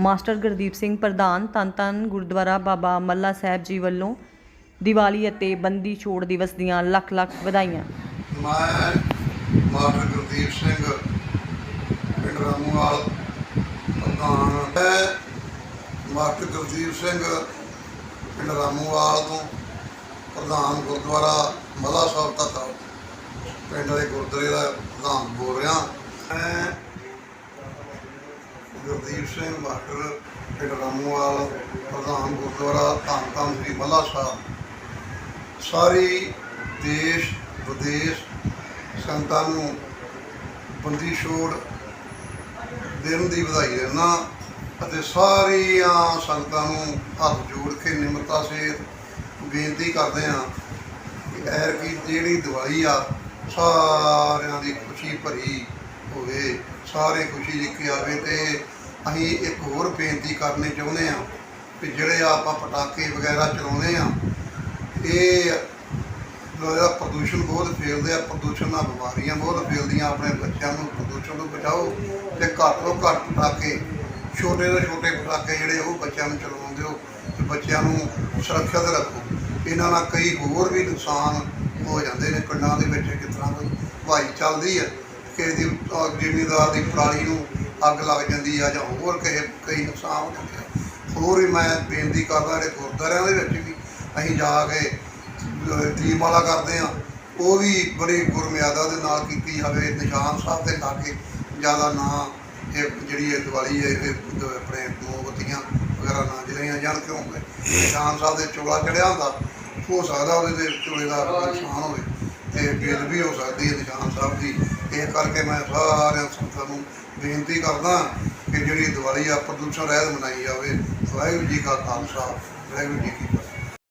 Master Gurdeep Singh ਪ੍ਰਧਾਨ ਧੰਨ ਧੰਨ ਗੁਰਦੁਆਰਾ ਬਾਬਾ ਮੱਲਾ ਸਾਹਿਬ ਜੀ ਵੱਲੋਂ ਦੀਵਾਲੀ ਅਤੇ ਬੰਦੀ ਛੋੜ ਦਿਵਸ ਦੀਆਂ ਲੱਖ ਲੱਖ ਵਧਾਈਆਂ। ਮੈਂ ਮਾਸਟਰ ਗੁਰਦੀਪ ਸਿੰਘ, ਪਿੰਡ ਰਾਮੂਵਾਲ, ਪ੍ਰਧਾਨ ਮੈਂ ਮਾਸਟਰ ਗੁਰਦੀਪ ਸਿੰਘ, ਪਿੰਡ ਰਾਮੂਵਾਲ ਤੋਂ ਪ੍ਰਧਾਨ ਗੁਰਦੁਆਰਾ ਮਲਾ ਸਾਹਿਬ ਤੱਕ ਪਿੰਡ ਦੇ ਗੁਰਦੁਆਰੇ ਦਾ ਪ੍ਰਧਾਨ ਬੋਲ ਰਿਹਾ। ਗੁਰਦੀਪ ਸਿੰਘ, ਮਾਸਟਰ ਪਿੰਡ ਰਾਮੂਵਾਲ, ਪ੍ਰਧਾਨ ਗੁਰਦੁਆਰਾ ਧੰਨ ਧੰਨ ਸ੍ਰੀ ਮੱਲਾ ਸਾਹਿਬ। ਸਾਰੀ ਦੇਸ਼, ਵਿਦੇਸ਼ ਸੰਗਤਾਂ ਨੂੰ ਬੰਦੀ ਛੋੜ ਦਿਨ ਦੀ ਵਧਾਈ ਦਿੰਦਾ ਅਤੇ ਸਾਰੀਆਂ ਸੰਗਤਾਂ ਨੂੰ ਹੱਥ ਜੋੜ ਕੇ ਨਿਮਰਤਾ ਸੇਤ ਬੇਨਤੀ ਕਰਦੇ ਹਾਂ ਕਿ ਐਰ ਕੀ ਜਿਹੜੀ ਦਵਾਈ ਆ, ਸਾਰਿਆਂ ਦੀ ਖੁਸ਼ੀ ਭਰੀ ਹੋਵੇ, ਸਾਰੇ ਖੁਸ਼ੀ ਲੈ ਕੇ ਆਵੇ ਤੇ ਅਸੀਂ ਇੱਕ ਹੋਰ ਬੇਨਤੀ ਕਰਨੀ ਚਾਹੁੰਦੇ ਹਾਂ ਕਿ ਜਿਹੜੇ ਆਪਾਂ ਪਟਾਕੇ ਵਗੈਰਾ ਚਲਾਉਂਦੇ ਆ ਇਹ ਜਿਹੜਾ ਪ੍ਰਦੂਸ਼ਣ ਬਹੁਤ ਫੈਲਦੇ ਆ, ਪ੍ਰਦੂਸ਼ਣ ਨਾਲ ਬਿਮਾਰੀਆਂ ਬਹੁਤ ਫੈਲਦੀਆਂ, ਆਪਣੇ ਬੱਚਿਆਂ ਨੂੰ ਪ੍ਰਦੂਸ਼ਣ ਤੋਂ ਬਚਾਓ ਤੇ ਘੱਟ ਤੋਂ ਘੱਟ ਪਟਾਕੇ, ਛੋਟੇ ਤੋਂ ਛੋਟੇ ਪਟਾਕੇ ਜਿਹੜੇ ਉਹ ਬੱਚਿਆਂ ਨੂੰ ਚਲਾਉਣ ਦਿਓ ਤੇ ਬੱਚਿਆਂ ਨੂੰ ਸੁਰੱਖਿਅਤ ਰੱਖੋ। ਇਹਨਾਂ ਨਾਲ ਕਈ ਹੋਰ ਵੀ ਨੁਕਸਾਨ ਹੋ ਜਾਂਦੇ ਨੇ, ਪਿੰਡਾਂ ਦੇ ਵਿੱਚ ਕਿਸ ਤਰ੍ਹਾਂ ਕੋਈ ਹਵਾਈ ਚੱਲਦੀ ਹੈ ਕਿਸੇ ਦੀ, ਅਹ ਜ਼ਿਮੀਂਦਾਰ ਦੀ ਪਰਾਲੀ ਨੂੰ ਅੱਗ ਲੱਗ ਜਾਂਦੀ ਆ ਜਾਂ ਹੋਰ ਕਿਸੇ, ਕਈ ਨੁਕਸਾਨ ਹੋ ਜਾਂਦੇ ਆ। ਹੋਰ ਵੀ ਮੈਂ ਬੇਨਤੀ ਕਰਦਾ ਜਿਹੜੇ ਗੁਰਦੁਆਰਿਆਂ ਦੇ ਵਿੱਚ ਵੀ ਅਸੀਂ ਜਾ ਕੇ, ਅਹ ਦੀਪਮਾਲਾ ਕਰਦੇ ਆ ਉਹ ਵੀ ਬੜੀ ਗੁਰਮਿਆਦਾ ਦੇ ਨਾਲ ਕੀਤੀ ਜਾਵੇ, ਨਿਸ਼ਾਨ ਸਾਹਿਬ ਦੇ ਲਾਗੇ ਜ਼ਿਆਦਾ ਨਾ ਇਹ ਜਿਹੜੀ ਇਹ ਦੀਵਾਲੀ ਹੈ, ਇਹ ਆਪਣੇ ਮੋਮਬੱਤੀਆਂ ਵਗੈਰਾ ਨਾ ਜਲਾਈਆਂ ਜਾਣ ਕਿਉਂਕਿ ਨਿਸ਼ਾਨ ਸਾਹਿਬ ਦੇ ਚੋਲਾ ਚੜਿਆ ਹੁੰਦਾ, ਹੋ ਸਕਦਾ ਉਹਦੇ 'ਤੇ ਚੋਲੇ ਦਾ ਨੁਕਸਾਨ ਹੋਵੇ। ਤੇ ਬਿੱਲ ਵੀ ਹੋ ਸਕਦੀ ਹੈ ਨਿਸ਼ਾਨ ਸਾਹਿਬ ਦੀ। ਇਹ ਕਰਕੇ ਮੈਂ ਸਾਰਿਆਂ ਸੰਗਤਾਂ ਨੂੰ ਬੇਨਤੀ ਕਰਦਾ ਕਿ ਜਿਹੜੀ ਦੀਵਾਲੀ ਆ, ਪ੍ਰਦੂਸ਼ਣ ਰਹਿਤ ਮਨਾਈ ਜਾਵੇ। ਵਾਹਿਗੁਰੂ ਜੀ ਕਾ ਖਾਲਸਾ, ਵਾਹਿਗੁਰੂ ਜੀ ਕੀ ਫਤਿਹ।